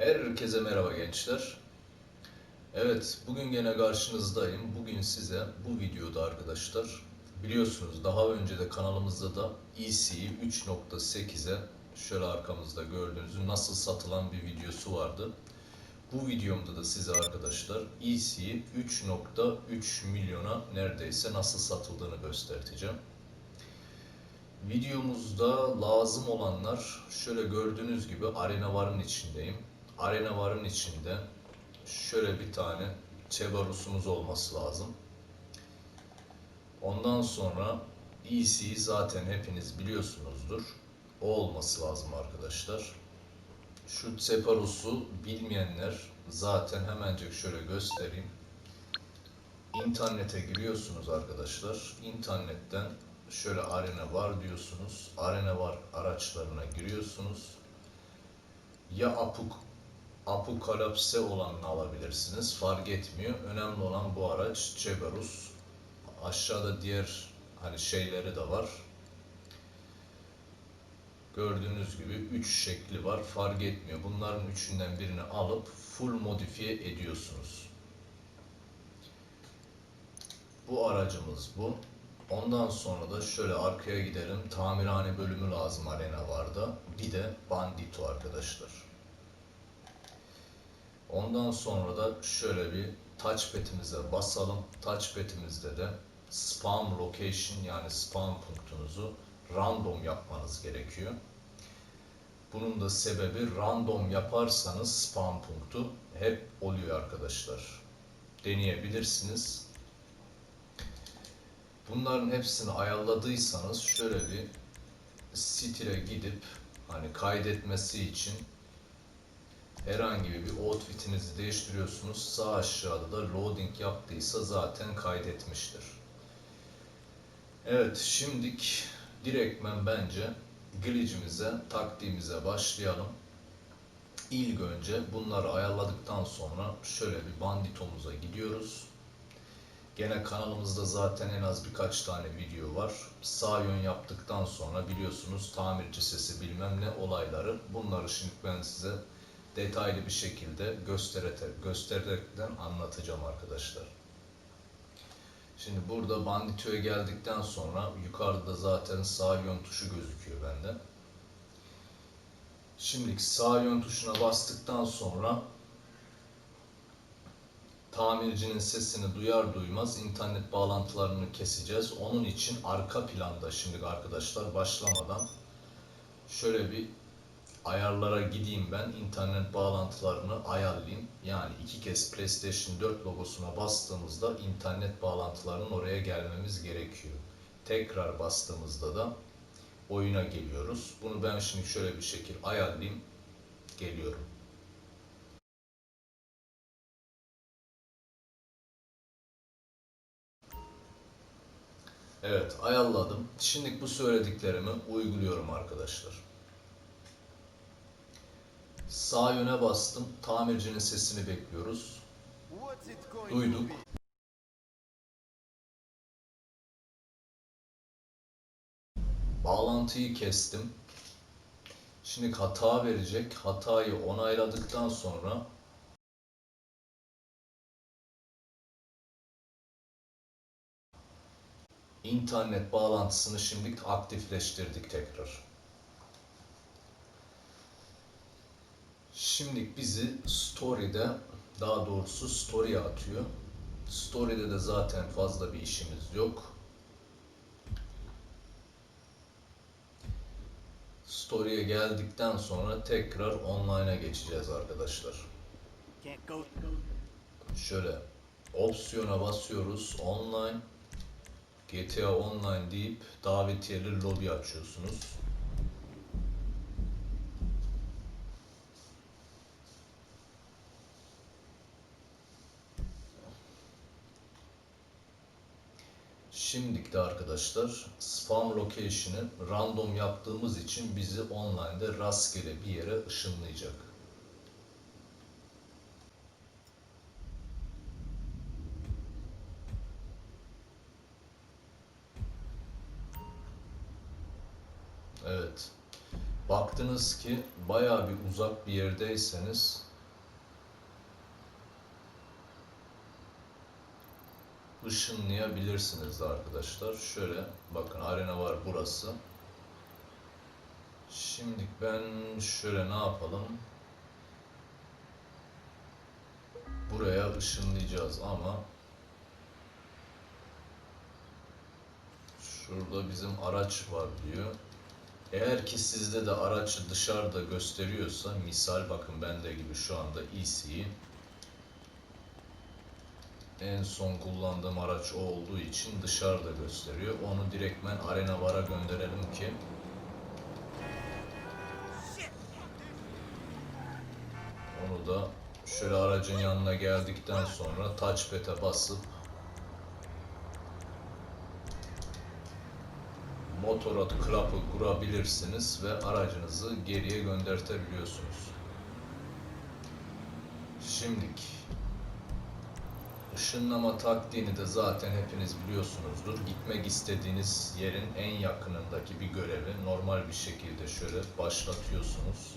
Herkese merhaba gençler. Evet, bugün gene karşınızdayım. Bugün size bu videoda arkadaşlar, biliyorsunuz daha önce de kanalımızda da EC'yi 3.8'e şöyle arkamızda gördüğünüz nasıl satılan bir videosu vardı. Bu videomda da size arkadaşlar EC'yi 3.3 milyona neredeyse nasıl satıldığını göstereceğim. Videomuzda lazım olanlar şöyle gördüğünüz gibi Arena Var'ın içindeyim. Arena Var'ın içinde şöyle bir tane Chebarus'umuz olması lazım. Ondan sonra EC'yi zaten hepiniz biliyorsunuzdur. O olması lazım arkadaşlar. Şu Ceparus'u bilmeyenler zaten hemencek şöyle göstereyim. İnternete giriyorsunuz arkadaşlar. İnternetten şöyle arena var diyorsunuz. Arena var araçlarına giriyorsunuz. Ya Apuk Apokalipse olanını alabilirsiniz. Fark etmiyor. Önemli olan bu araç Ceberus. Aşağıda diğer hani şeyleri de var. Gördüğünüz gibi 3 şekli var. Fark etmiyor. Bunların üçünden birini alıp full modifiye ediyorsunuz. Bu aracımız bu. Ondan sonra da şöyle arkaya gidelim. Tamirhane bölümü lazım arena vardı. Bir de bandito arkadaşlar. Ondan sonra da şöyle bir touchpad'imize basalım. Touchpad'imizde de spam location yani spam punktunuzu random yapmanız gerekiyor. Bunun da sebebi random yaparsanız spam punktu hep oluyor arkadaşlar. Deneyebilirsiniz. Bunların hepsini ayarladıysanız şöyle bir stile gidip hani kaydetmesi için herhangi bir outfitinizi değiştiriyorsunuz. Sağ aşağıda da loading yaptıysa zaten kaydetmiştir. Evet şimdik direktmen bence glitch'imize, taktiğimize başlayalım. İlk önce bunları ayarladıktan sonra şöyle bir banditomuza gidiyoruz. Gene kanalımızda zaten en az birkaç tane video var. Sağ yön yaptıktan sonra biliyorsunuz tamirci sesi bilmem ne olayları. Bunları şimdi ben size detaylı bir şekilde göstererek, göstererekten anlatacağım arkadaşlar. Şimdi burada banditoya geldikten sonra yukarıda zaten sağ yön tuşu gözüküyor bende. Şimdi sağ yön tuşuna bastıktan sonra tamircinin sesini duyar duymaz internet bağlantılarını keseceğiz. Onun için arka planda şimdi arkadaşlar başlamadan şöyle bir ayarlara gideyim ben internet bağlantılarını ayarlayayım. Yani iki kez PlayStation 4 logosuna bastığımızda internet bağlantılarının oraya gelmemiz gerekiyor. Tekrar bastığımızda da oyuna geliyoruz. Bunu ben şimdi şöyle bir şekil ayarlayayım. Geliyorum. Evet ayarladım. Şimdi bu söylediklerimi uyguluyorum arkadaşlar. Sağ yöne bastım. Tamircinin sesini bekliyoruz. Duyduk. Bağlantıyı kestim. Şimdi hata verecek. Hatayı onayladıktan sonra internet bağlantısını şimdi aktifleştirdik tekrar. Şimdi bizi story'de daha doğrusu story'e atıyor. Story'de de zaten fazla bir işimiz yok. Story'e geldikten sonra tekrar online'a geçeceğiz arkadaşlar. Şöyle opsiyona basıyoruz online GTA Online deyip davetiyeli lobi açıyorsunuz. Şimdilik arkadaşlar spam location'ı random yaptığımız için bizi online'da rastgele bir yere ışınlayacak. Evet. Baktınız ki bayağı bir uzak bir yerdeyseniz ışınlayabilirsiniz de arkadaşlar. Şöyle bakın arena var burası. Şimdi ben şöyle ne yapalım? Buraya ışınlayacağız ama şurada bizim araç var diyor. Eğer ki sizde de araç dışarıda gösteriyorsa misal bakın bende gibi şu anda EC'yi en son kullandığım araç o olduğu için dışarıda gösteriyor. Onu direktmen Arena Var'a gönderelim ki onu da şöyle aracın yanına geldikten sonra touchpad'e basıp motora klapı kurabilirsiniz ve aracınızı geriye göndertebiliyorsunuz. Şimdiki ışınlama taktiğini de zaten hepiniz biliyorsunuzdur. Gitmek istediğiniz yerin en yakınındaki bir görevi normal bir şekilde şöyle başlatıyorsunuz.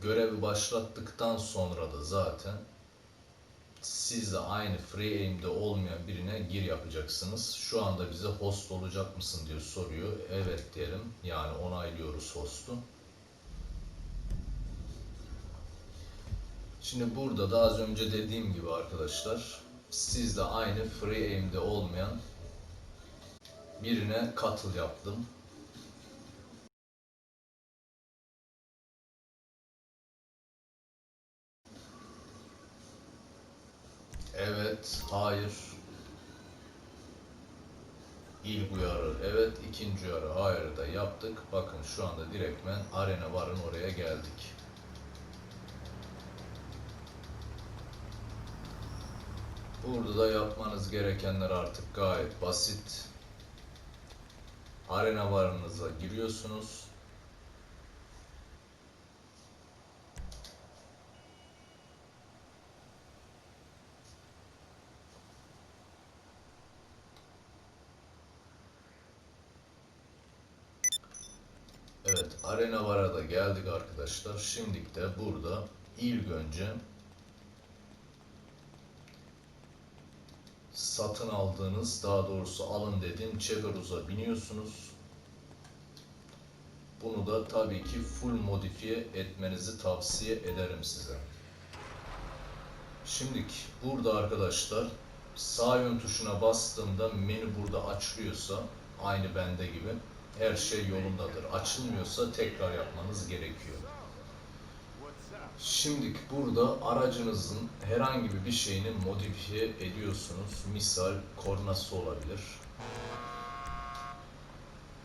Görevi başlattıktan sonra da zaten siz de aynı free aim'de olmayan birine gir yapacaksınız. Şu anda bize host olacak mısın diye soruyor. Evet diyelim. Yani onaylıyoruz host'u. Şimdi burada da az önce dediğim gibi arkadaşlar siz de aynı free aim'de olmayan birine katıl yaptım. Evet, hayır. İlk uyarı, evet. ikinci uyarı, hayır da yaptık. Bakın şu anda direktmen arena varın oraya geldik. Burada da yapmanız gerekenler artık gayet basit. Arena varınıza giriyorsunuz. Evet, Arena Var'a da geldik arkadaşlar. Şimdilik de burada ilk önce satın aldığınız, daha doğrusu alın dediğim Cheveruz'a biniyorsunuz. Bunu da tabii ki full modifiye etmenizi tavsiye ederim size. Şimdilik burada arkadaşlar sağ yön tuşuna bastığımda menü burada açılıyorsa aynı bende gibi her şey yolundadır. Açılmıyorsa tekrar yapmanız gerekiyor. Şimdi burada aracınızın herhangi bir şeyini modifiye ediyorsunuz. Misal kornası olabilir.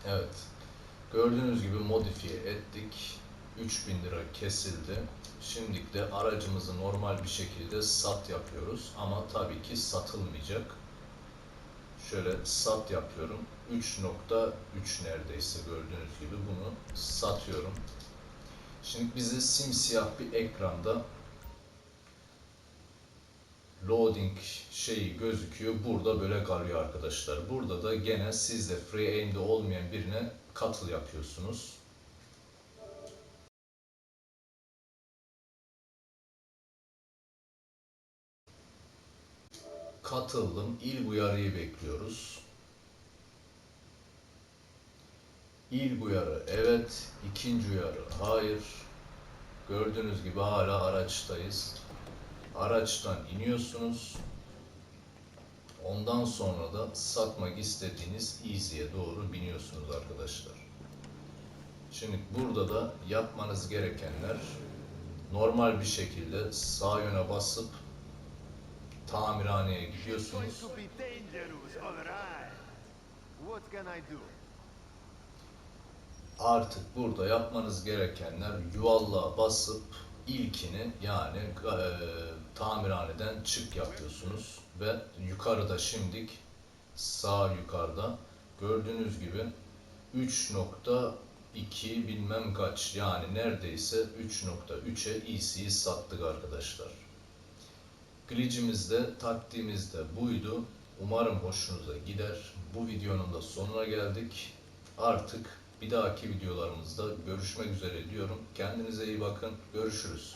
Evet. Gördüğünüz gibi modifiye ettik. 3000 lira kesildi. Şimdi de aracımızı normal bir şekilde sat yapıyoruz. Ama tabii ki satılmayacak. Şöyle sat yapıyorum. 3.3 neredeyse gördüğünüz gibi bunu satıyorum. Şimdi bize simsiyah bir ekranda loading şeyi gözüküyor. Burada böyle kalıyor arkadaşlar. Burada da gene siz de free aim'de olmayan birine katıl yapıyorsunuz. Katıldım. İlk uyarıyı bekliyoruz. İlk uyarı evet, ikinci uyarı hayır. Gördüğünüz gibi hala araçtayız. Araçtan iniyorsunuz. Ondan sonra da satmak istediğiniz Easy'ye doğru biniyorsunuz arkadaşlar. Şimdi burada da yapmanız gerekenler normal bir şekilde sağ yöne basıp tamirhaneye gidiyorsunuz. Artık burada yapmanız gerekenler yuvallığa basıp ilkini yani e, tamirhaneden çık yapıyorsunuz ve yukarıda şimdik sağ yukarıda gördüğünüz gibi 3.2 bilmem kaç yani neredeyse 3.3'e EC'yi sattık arkadaşlar. Glitch'imiz de taktiğimiz de buydu. Umarım hoşunuza gider. Bu videonun da sonuna geldik. Artık bir dahaki videolarımızda görüşmek üzere diyorum. Kendinize iyi bakın. Görüşürüz.